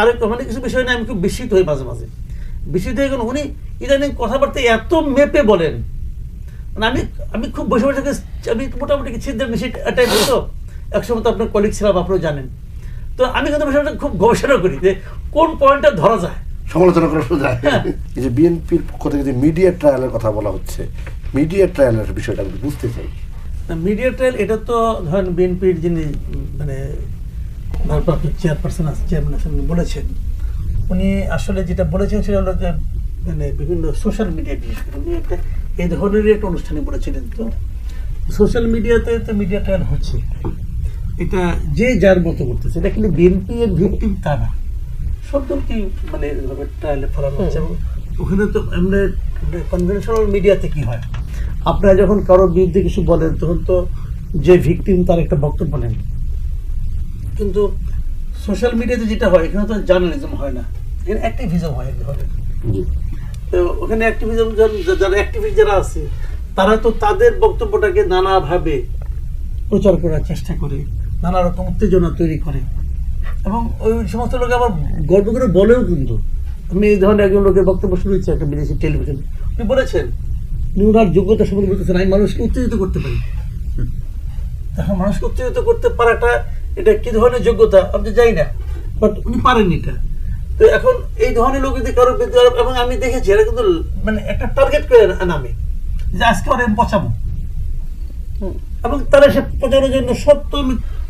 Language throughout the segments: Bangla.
তারেক রহমানের কিছু বিষয় নিয়ে আমি খুব বিস্মিত হই মাঝে মাঝে। বিস্মিত হয়ে গেল উনি ইদানিং কথাবার্তা এত মেপে বলেন। মানে আমি আমি খুব বসে বসে আমি মোটামুটি ছিদ্রের বেশি টাইপ হতো একসময় তো আপনার কলিগ ছিলাম আপনারা জানেন। তো আমি কিন্তু বসে বসে খুব গবেষণা করি যে কোন পয়েন্টটা ধরা যায়। সমালোচনা করা সোজা হ্যাঁ। এই যে বিএনপির পক্ষ থেকে যে মিডিয়া ট্রায়ালের কথা বলা হচ্ছে মিডিয়া ট্রায়ালের বিষয়টা আমি বুঝতে চাই। মিডিয়া ট্রায়াল এটা তো ধরেন বিএনপির যিনি মানে ভারপ্রাপ্ত চেয়ারপারসন আছে চেয়ারম্যান আছেন উনি বলেছেন। উনি আসলে যেটা বলেছেন সেটা হলো যে মানে বিভিন্ন সোশ্যাল মিডিয়া বিশেষ করে উনি একটা এই ধরনের একটা অনুষ্ঠানে বলেছিলেন তো। সোশ্যাল মিডিয়াতে তো মিডিয়া ট্রায়াল হচ্ছে এটা যে যার মতো করতেছে এটা কিন্তু বিএনপি এর ভিকটিম তা না। সব দলকে মানে এভাবে ট্রায়ালে ফেলানো হচ্ছে। এবং ওখানে তো এমনি কনভেনশনাল মিডিয়াতে কি হয়? আপনারা যখন কারোর বিরুদ্ধে কিছু বলেন তখন তো যে ভিকটিম তার একটা বক্তব্য নেন। কিন্তু সোশ্যাল মিডিয়াতে যেটা হয় এখানে তো জার্নালিজম হয় না। এখানে অ্যাক্টিভিজম হয় জি। তো ওখানে অ্যাক্টিভিজম যারা অ্যাক্টিভিস্ট যারা আছে তারা তো তাদের বক্তব্যটাকে নানাভাবে প্রচার করার চেষ্টা করে নানা রকম উত্তেজনা তৈরি করে। এবং ওই সমস্ত লোক আবার গর্ব করে বলেও কিন্তু আমি এই ধরনের একজন লোকের বক্তব্য শুনেছি একটা বিদেশি টেলিভিশন উনি বলেছেন উনি ওনার যোগ্যতা সম্পর্কে বলতেছেন আমি মানুষকে উত্তেজিত করতে পারি। এখন মানুষকে উত্তেজিত করতে পারাটা এটা কি ধরনের যোগ্যতা? আমি তো জানি না। বাট উনি পারেন এটা। তো এখন এই ধরনের লোক যদি কারও আরোপ- এবং আমি দেখেছি এরা কিন্তু মানে একটা টার্গেট করে নামে। যে আজকে ওরা আমি পচাবো। এবং তারা সে পচানোর জন্য সত্য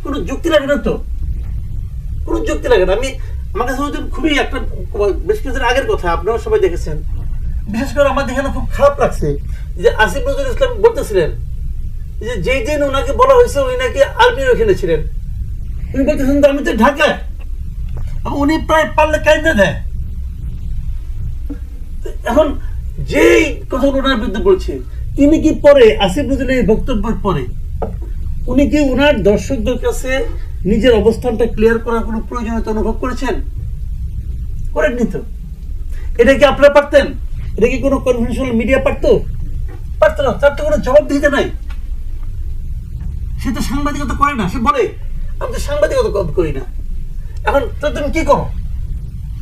কোনো যুক্তি লাগে না তো। কোনো যুক্তি লাগে না। আমি আমার কাছে খুবই একটা বেশ কিছুদিন আগের কথা আপনারা সবাই দেখেছেন। বিশেষ করে আমার দেখে না খুব খারাপ লাগছে যে আসিফ নজরুল ইসলাম বলতেছিলেন যে যেই দিন ওনাকে বলা হয়েছে উনি নাকি আর্মির ওখানে ছিলেন। উনি বলতেছেন যে আমি তো ঢাকায় উনি প্রায় পারলে দেয়? এখন যেই ওনার বিরুদ্ধে বলছে, তিনি কি পরে, আসিফ এই বক্তব্যের পরে, উনি কি ওনার দর্শকদের কাছে নিজের অবস্থানটা ক্লিয়ার করার কোনো প্রয়োজনীয়তা অনুভব করেছেন? করেননি তো। এটা কি আপনারা পারতেন? এটা কি কোনো কনভেনশনাল মিডিয়া পারতো? পারতো না, তার তো কোনো জবাব দিতে নাই। সে তো সাংবাদিকতা করে না, সে বলে আমি তো সাংবাদিকতা কর- না। এখন তো তুমি কি করো?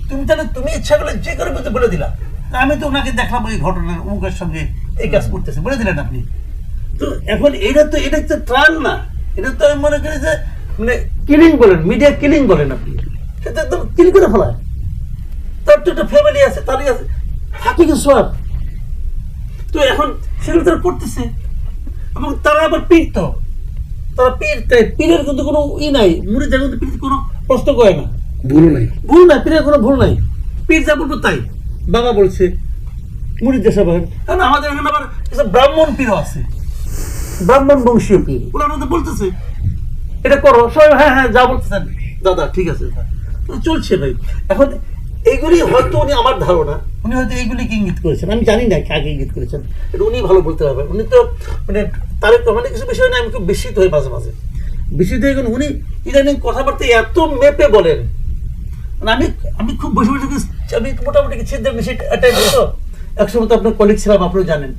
তুমি তাহলে তুমি ইচ্ছা করলে যে করে বলতে বলে দিলা। আমি তো ওনাকে দেখলাম ওই ঘটনার অমুকের সঙ্গে এই কাজ করতেছে। বলে দিলেন আপনি। তো এখন এটা তো এটা তো ট্রায়াল না। এটা তো আমি মনে করি যে মানে কিলিং বলেন মিডিয়া কিলিং বলেন আপনি। সেটা একদম কিল করে ফেলায়। তার তো একটা ফ্যামিলি আছে, তারই আছে। থাকি কি সব? তো এখন সেগুলো তারা করতেছে। এবং তারা আবার তো তারা পীর তাই পীরের কিন্তু কোনো ই নাই কিন্তু পীর কোনো প্রশ্ন করে না। ভুল নাই। ভুল নাই পীরের কোনো ভুল নাই। পীর যা বলব তাই। বাবা বলছে মুড়ির দেশা বলেন কারণ আমাদের এখানে আবার ব্রাহ্মণ পীরও আছে। ব্রাহ্মণ বংশীয় পীর। ওরা আমাদের বলতেছে এটা করো। সবাই হ্যাঁ হ্যাঁ যা বলতেছেন। দাদা ঠিক আছে চলছে ভাই। এখন এইগুলি হয়তো উনি আমার ধারণা। উনি হয়তো এইগুলিকে ইঙ্গিত করেছেন। আমি জানি না কাকে ইঙ্গিত করেছেন। এটা উনি ভালো বলতে পারবেন। উনি তো মানে তারেক রহমানের কিছু বিষয় নিয়ে আমি খুব বিস্মিত হই মাঝে মাঝে। বিস্মিত হয়ে উনি ইদানিং কথাবার্তা এত মেপে বলেন। মানে আমি আমি খুব বসে বসে আমি মোটামুটি ছিদ্রের বেশি টাইপ হতো একসময় তো আপনার কলিগ ছিলাম আপনারা জানেন।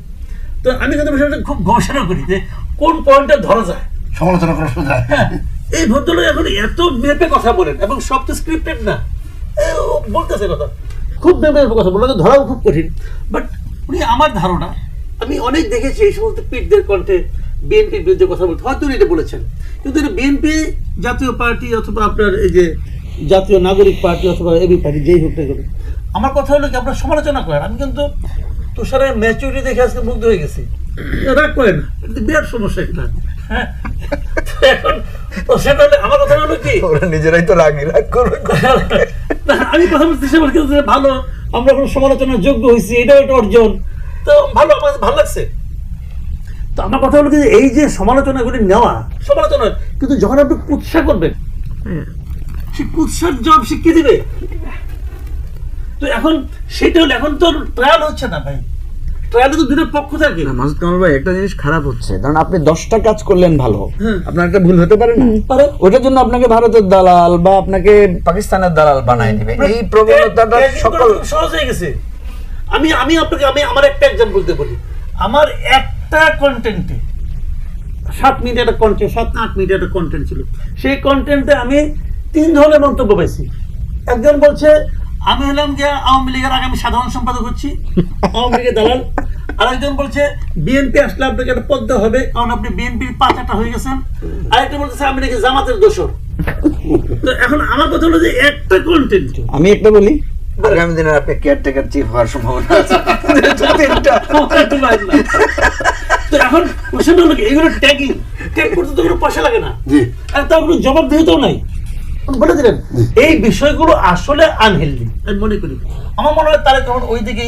তো আমি কিন্তু বসে খুব গবেষণা করি যে কোন পয়েন্টটা ধরা যায়। সমালোচনা করা সোজা হ্যাঁ, এই ভদ্রলোক এখন এত মেপে কথা বলেন এবং সব তো স্ক্রিপ্টেড না। বলতেছে কথা। খুব মেপে কথা বলে ধরাও খুব কঠিন। বাট উনি আমার ধারণা, আমি অনেক দেখেছি এই সমস্ত পিঠদের কণ্ঠে বিএনপির বিরুদ্ধে কথা বলতে। হয়তো উনি এটা বলেছেন। কিন্তু এটা বিএনপি জাতীয় পার্টি অথবা আপনার এই যে জাতীয় নাগরিক পার্টি অথবা এবি পার্টি, যেই হোক না আমার কথা হলো কি, আপনার সমালোচনা করেন। আমি কিন্তু তুষারের ম্যাচুরিটি দেখে আজকে মুগ্ধ হয়ে গেছি। রাগ করেন বিরাট সমস্যা একটা। হ্যাঁ। এখন তো সেটা আমার কি? ওরা নিজেরাই তো রাগি রাগ করবে আমি কথা ভালো আমরা কোনো সমালোচনার যোগ্য হয়েছি এটাও একটা অর্জন। তো ভালো আমার ভালো লাগছে। তো আমার কথা হলো কি যে এই যে সমালোচনাগুলি নেওয়া সমালোচনা কিন্তু যখন আপনি কুৎসা করবেন সে কুৎসার জবাব সে কি দিবে? তো এখন সেটা হলো এখন তো ট্রায়াল হচ্ছে না ভাই। তো দুটো পক্ষ থাকে। না মাসুদ কামাল ভাই একটা জিনিস খারাপ হচ্ছে। কারণ আপনি দশটা কাজ করলেন ভালো। আপনার একটা ভুল হতে পারে না। পারে। ওটার জন্য আপনাকে ভারতের দালাল বা আপনাকে পাকিস্তানের দালাল বানায় দিবে। এই প্রবণতাটা সকল সহজ হয়ে গেছে। আমি আমি আপনাকে আমি আমার একটা এক্সাম্পল বলি। আমার একটা কন্টেন্টে সাত মিনিট একটা কন্টেন্ট সাত আট মিনিট একটা কন্টেন্ট ছিল। সেই কন্টেন্টে আমি তিন ধরনের মন্তব্য পাইছি। একজন বলছে আমি হলাম গিয়ে আওয়ামী লীগের আগামী সাধারণ সম্পাদক হচ্ছি। আওয়ামী লীগের দালাল। আরেকজন বলছে বিএনপি আসলে আপনাকে একটা পদ্ম হবে কারণ আপনি বিএনপির পাঁচাটা হয়ে গেছেন। আরেকটা বলতেছে আমি নাকি জামাতের দোষর। তো এখন আমার কথা হলো যে একটা কন্টেন্ট আমি একটা বলি আগামী দিনে আপনি কেয়ারটেকার চিফ হওয়ার সম্ভাবনা আছে। তো এখন কোশ্চেন হলো এগুলো ট্যাগিং ট্যাগ করতে তো কোনো পয়সা লাগে না। তার কোনো জবাব দিতেও নাই। বলে দিলেন। এই বিষয়গুলো আসলে আনহেলদি আমি মনে করি। আমার মনে হয় তারা কেমন ওই দিকে